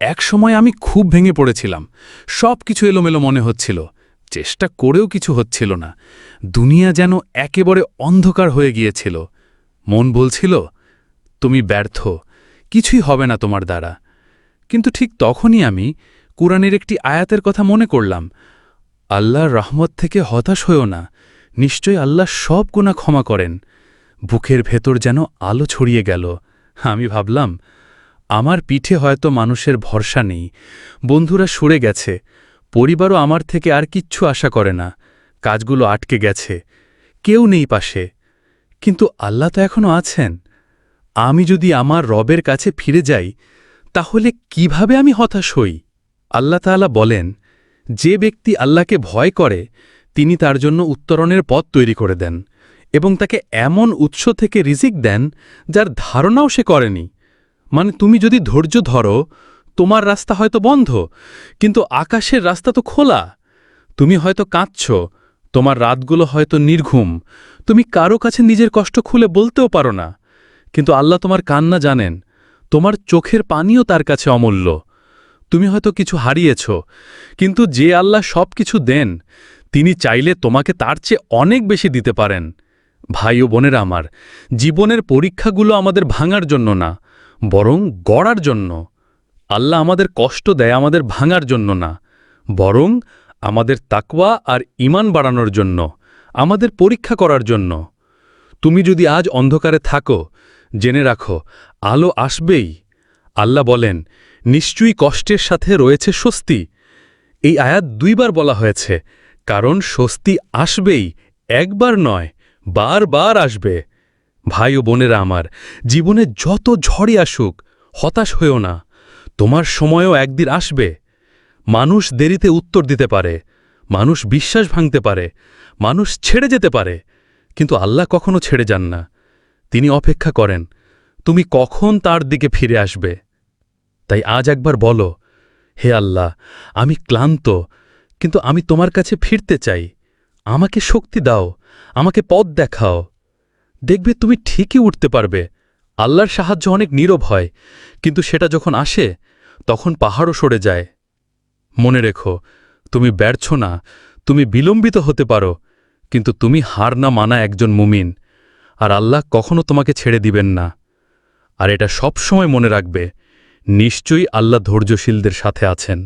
এক সময় আমি খুব ভেঙে পড়েছিলাম। সব কিছু এলোমেলো মনে হচ্ছিল। চেষ্টা করেও কিছু হচ্ছিল না। দুনিয়া যেন একেবারে অন্ধকার হয়ে গিয়েছিল। মন বলছিল, তুমি ব্যর্থ। কিছুই হবে না তোমার দ্বারা। কিন্তু ঠিক তখনই আমি কোরআনের একটি আয়াতের কথা মনে করলাম। আল্লাহর রহমত থেকে হতাশ হয়েও না। নিশ্চয় আল্লাহ সব গুণা ক্ষমা করেন। বুকের ভেতর যেন আলো ছড়িয়ে গেল। আমি ভাবলাম আমার পিঠে হয়তো মানুষের ভরসা নেই, বন্ধুরা সরে গেছে, পরিবারও আমার থেকে আর কিচ্ছু আশা করে না, কাজগুলো আটকে গেছে, কেউ নেই পাশে, কিন্তু আল্লাহ তো এখনও আছেন। আমি যদি আমার রবের কাছে ফিরে যাই, তাহলে কীভাবে আমি হতাশ হই? আল্লাহ তাআলা বলেন, যে ব্যক্তি আল্লাহকে ভয় করে, তিনি তার জন্য উত্তরণের পথ তৈরি করে দেন এবং তাকে এমন উৎস থেকে রিজিক দেন, যার ধারণাও সে করেনি। মানে তুমি যদি ধৈর্য ধরো, তোমার রাস্তা হয়তো বন্ধ, কিন্তু আকাশের রাস্তা তো খোলা। তুমি হয়তো কাঁদছ, তোমার রাতগুলো হয়তো নির্ঘুম। তুমি কারও কাছে নিজের কষ্ট খুলে বলতেও পারো না। কিন্তু আল্লাহ তোমার কান্না জানেন, তোমার চোখের পানিও তার কাছে অমূল্য। তুমি হয়তো কিছু হারিয়েছ, কিন্তু যে আল্লাহ সব কিছু দেন, তিনি চাইলে তোমাকে তার চেয়ে অনেক বেশি দিতে পারেন। ভাই ও বোনেরা আমার, জীবনের পরীক্ষাগুলো আমাদের ভাঙার জন্য না। বরং গড়ার জন্য। আল্লাহ আমাদের কষ্ট দেয়, আমাদের ভাঙার জন্য না। বরং আমাদের তাকওয়া আর ইমান বাড়ানোর জন্য, আমাদের পরীক্ষা করার জন্য। তুমি যদি আজ অন্ধকারে থাকো, জেনে রাখো, আলো আসবেই। আল্লাহ বলেন, নিশ্চয়ই কষ্টের সাথে রয়েছে স্বস্তি। এই আয়াত দুইবার বলা হয়েছে, কারণ স্বস্তি আসবেই, একবার নয়, বারবার আসবে। ভাই ও বোনেরা আমার, জীবনে যত ঝড়ই আসুক, হতাশ হয়েও না। তোমার সময়ও একদিন আসবে। মানুষ দেরিতে উত্তর দিতে পারে, মানুষ বিশ্বাস ভাঙতে পারে, মানুষ ছেড়ে যেতে পারে, কিন্তু আল্লাহ কখনো ছেড়ে যান না। তিনি অপেক্ষা করেন, তুমি কখন তার দিকে ফিরে আসবে? তাই আজ একবার বলো, হে আল্লাহ, আমি ক্লান্ত, কিন্তু আমি তোমার কাছে ফিরতে চাই। আমাকে শক্তি দাও, আমাকে পথ দেখাও। দেখবে তুমি ঠিকই উঠতে পারবে। আল্লাহর সাহায্য অনেক নীরব হয়, কিন্তু সেটা যখন আসে, তখন পাহাড়ও সরে যায়। মনে রেখো, তুমি ব্যর্থ না, তুমি বিলম্বিত হতে পারো, কিন্তু তুমি হার না মানা একজন মুমিন, আর আল্লাহ কখনো তোমাকে ছেড়ে দিবেন না। আর এটা সব সময় মনে রাখবে, নিশ্চয়ই আল্লাহ ধৈর্যশীলদের সাথে আছেন।